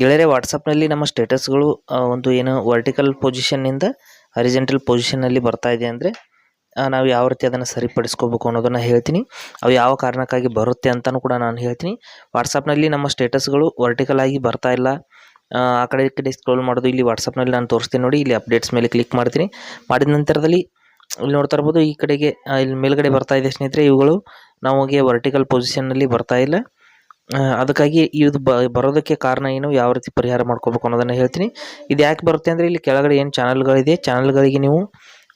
ಗೆಳೆಯರೆ ವಾಟ್ಸಪ್ನಲ್ಲಿ ನಮ್ಮ ಸ್ಟೇಟಸ್ಗಳು ಒಂದು ಏನು ವರ್ಟಿಕಲ್ ಪೊಸಿಷನ್ನಿಂದ ಅರಿಜೆಂಟಲ್ ಪೊಸಿಷನ್ನಲ್ಲಿ ಬರ್ತಾ ಇದೆ ಅಂದರೆ ನಾವು ಯಾವ ರೀತಿ ಅದನ್ನು ಸರಿಪಡಿಸ್ಕೋಬೇಕು ಅನ್ನೋದನ್ನು ಹೇಳ್ತೀನಿ. ಅವು ಯಾವ ಕಾರಣಕ್ಕಾಗಿ ಬರುತ್ತೆ ಅಂತಲೂ ಕೂಡ ನಾನು ಹೇಳ್ತೀನಿ. ವಾಟ್ಸಪ್ನಲ್ಲಿ ನಮ್ಮ ಸ್ಟೇಟಸ್ಗಳು ವರ್ಟಿಕಲ್ ಆಗಿ ಬರ್ತಾ ಇಲ್ಲ. ಆ ಕಡೆ ಈ ಕಡೆ ಸ್ಕ್ರೋಲ್ ಮಾಡೋದು, ಇಲ್ಲಿ ವಾಟ್ಸಪ್ನಲ್ಲಿ ನಾನು ತೋರಿಸ್ತೀನಿ ನೋಡಿ, ಇಲ್ಲಿ ಅಪ್ಡೇಟ್ಸ್ ಮೇಲೆ ಕ್ಲಿಕ್ ಮಾಡ್ತೀನಿ. ಮಾಡಿದ ನಂತರದಲ್ಲಿ, ಇಲ್ಲಿ ನೋಡ್ತಾ ಇರ್ಬೋದು, ಈ ಕಡೆಗೆ ಇಲ್ಲಿ ಮೇಲ್ಗಡೆ ಬರ್ತಾ ಇದೆ ಸ್ನೇಹಿತರೆ, ಇವುಗಳು ನಮಗೆ ವರ್ಟಿಕಲ್ ಪೊಸಿಷನ್ನಲ್ಲಿ ಬರ್ತಾ ಇಲ್ಲ. ಅದಕ್ಕಾಗಿ ಇದು ಬರೋದಕ್ಕೆ ಕಾರಣ ಏನು ಯಾವ ರೀತಿ ಪರಿಹಾರ ಮಾಡ್ಕೋಬೇಕು ಅನ್ನೋದನ್ನು ಹೇಳ್ತೀನಿ. ಇದು ಯಾಕೆ ಬರುತ್ತೆ ಅಂದರೆ ಇಲ್ಲಿ ಕೆಳಗಡೆ ಏನು ಚಾನಲ್ಗಳಿದೆ ಚಾನಲ್ಗಳಿಗೆ ನೀವು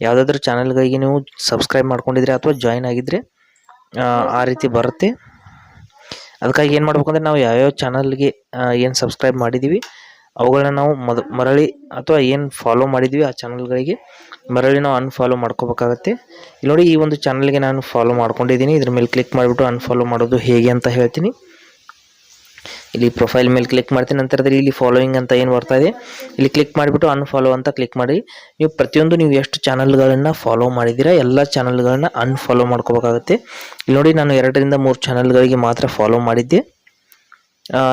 ಯಾವುದಾದ್ರೂ ಚಾನಲ್ಗಳಿಗೆ ನೀವು ಸಬ್ಸ್ಕ್ರೈಬ್ ಮಾಡ್ಕೊಂಡಿದ್ರೆ ಅಥವಾ ಜಾಯಿನ್ ಆಗಿದ್ದರೆ ಆ, ಆ ರೀತಿ ಬರುತ್ತೆ. ಅದಕ್ಕಾಗಿ ಏನು ಮಾಡ್ಬೇಕು ಅಂದರೆ ನಾವು ಯಾವ್ಯಾವ ಚಾನಲ್ಗೆ ಏನು ಸಬ್ಸ್ಕ್ರೈಬ್ ಮಾಡಿದ್ದೀವಿ ಅವುಗಳನ್ನ ನಾವು ಮದ ಮರಳಿ ಅಥವಾ ಏನು ಫಾಲೋ ಮಾಡಿದ್ದೀವಿ ಆ ಚಾನಲ್ಗಳಿಗೆ ಮರಳಿ ನಾವು ಅನ್ಫಾಲೋ ಮಾಡ್ಕೋಬೇಕಾಗತ್ತೆ. ಇಲ್ಲಿ ನೋಡಿ ಈ ಒಂದು ಚಾನಲ್ಗೆ ನಾನು ಫಾಲೋ ಮಾಡ್ಕೊಂಡಿದ್ದೀನಿ. ಇದ್ರ ಮೇಲೆ ಕ್ಲಿಕ್ ಮಾಡಿಬಿಟ್ಟು ಅನ್ಫಾಲೋ ಮಾಡೋದು ಹೇಗೆ ಅಂತ ಹೇಳ್ತೀನಿ. ಇಲ್ಲಿ ಪ್ರೊಫೈಲ್ ಮೇಲೆ ಕ್ಲಿಕ್ ಮಾಡ್ತೀನಿ. ನಂತರದಲ್ಲಿ ಇಲ್ಲಿ ಫಾಲೋಯಿಂಗ್ ಅಂತ ಏನು ಬರ್ತಾ ಇದೆ? ಇಲ್ಲಿ ಕ್ಲಿಕ್ ಮಾಡಿಬಿಟ್ಟು ಅನ್ಫಾಲೋ ಅಂತ ಕ್ಲಿಕ್ ಮಾಡಿ. ನೀವು ಪ್ರತಿಯೊಂದು ನೀವು ಎಷ್ಟು ಚಾನಲ್ಗಳನ್ನು ಫಾಲೋ ಮಾಡಿದ್ದೀರಾ, ಎಲ್ಲ ಚಾನಲ್ಗಳನ್ನ ಅನ್ಫಾಲೋ ಮಾಡ್ಕೋಬೇಕಾಗುತ್ತೆ. ಇಲ್ಲಿ ನೋಡಿ, ನಾನು ಎರಡರಿಂದ ಮೂರು ಚಾನಲ್ಗಳಿಗೆ ಮಾತ್ರ ಫಾಲೋ ಮಾಡಿದ್ದೆ.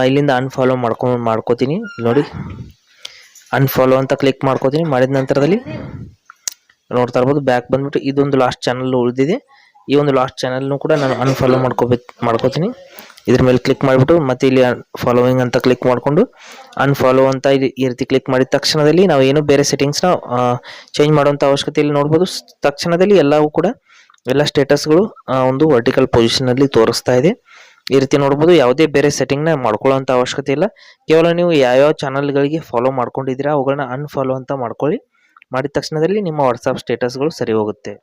ಇಲ್ಲಿಂದ ಅನ್ಫಾಲೋ ಮಾಡ್ಕೊಂಡು ಮಾಡ್ಕೋತೀನಿ. ಇಲ್ಲಿ ನೋಡಿ ಅನ್ಫಾಲೋ ಅಂತ ಕ್ಲಿಕ್ ಮಾಡ್ಕೋತೀನಿ. ಮಾಡಿದ ನಂತರದಲ್ಲಿ ನೋಡ್ತಾ ಇರ್ಬೋದು ಬ್ಯಾಕ್ ಬಂದ್ಬಿಟ್ಟು ಇದೊಂದು ಲಾಸ್ಟ್ ಚಾನಲ್ ಉಳಿದಿದೆ. ಈ ಒಂದು ಲಾಸ್ಟ್ ಚಾನಲ್ನು ಕೂಡ ನಾನು ಅನ್ಫಾಲೋ ಮಾಡ್ಕೋಬೇಕು, ಮಾಡ್ಕೋತೀನಿ. ಇದ್ರ ಮೇಲೆ ಕ್ಲಿಕ್ ಮಾಡಿಬಿಟ್ಟು ಮತ್ತೆ ಇಲ್ಲಿ ಫಾಲೋವಿಂಗ್ ಅಂತ ಕ್ಲಿಕ್ ಮಾಡಿಕೊಂಡು ಅನ್ಫಾಲೋ ಅಂತ ಇಲ್ಲಿ ಈ ರೀತಿ ಕ್ಲಿಕ್ ಮಾಡಿದ ತಕ್ಷಣದಲ್ಲಿ ನಾವು ಏನು ಬೇರೆ ಸೆಟ್ಟಿಂಗ್ಸ್ನ ಚೇಂಜ್ ಮಾಡುವಂಥ ಅವಶ್ಯಕತೆ ಇಲ್ಲಿ ನೋಡ್ಬೋದು. ತಕ್ಷಣದಲ್ಲಿ ಎಲ್ಲವೂ ಕೂಡ ಎಲ್ಲ ಸ್ಟೇಟಸ್ಗಳು ಒಂದು ವರ್ಟಿಕಲ್ ಪೊಸಿಷನಲ್ಲಿ ತೋರಿಸ್ತಾ ಇದೆ. ಈ ರೀತಿ ನೋಡ್ಬೋದು, ಯಾವುದೇ ಬೇರೆ ಸೆಟ್ಟಿಂಗ್ನ ಮಾಡ್ಕೊಳ್ಳೋಂಥ ಅವಶ್ಯಕತೆ ಇಲ್ಲ. ಕೇವಲ ನೀವು ಯಾವ್ಯಾವ ಚಾನಲ್ಗಳಿಗೆ ಫಾಲೋ ಮಾಡ್ಕೊಂಡಿದ್ದೀರಾ ಅವುಗಳನ್ನ ಅನ್ಫಾಲೋ ಅಂತ ಮಾಡ್ಕೊಳ್ಳಿ. ಮಾಡಿದ ತಕ್ಷಣದಲ್ಲಿ ನಿಮ್ಮ ವಾಟ್ಸಪ್ ಸ್ಟೇಟಸ್ಗಳು ಸರಿ ಹೋಗುತ್ತೆ.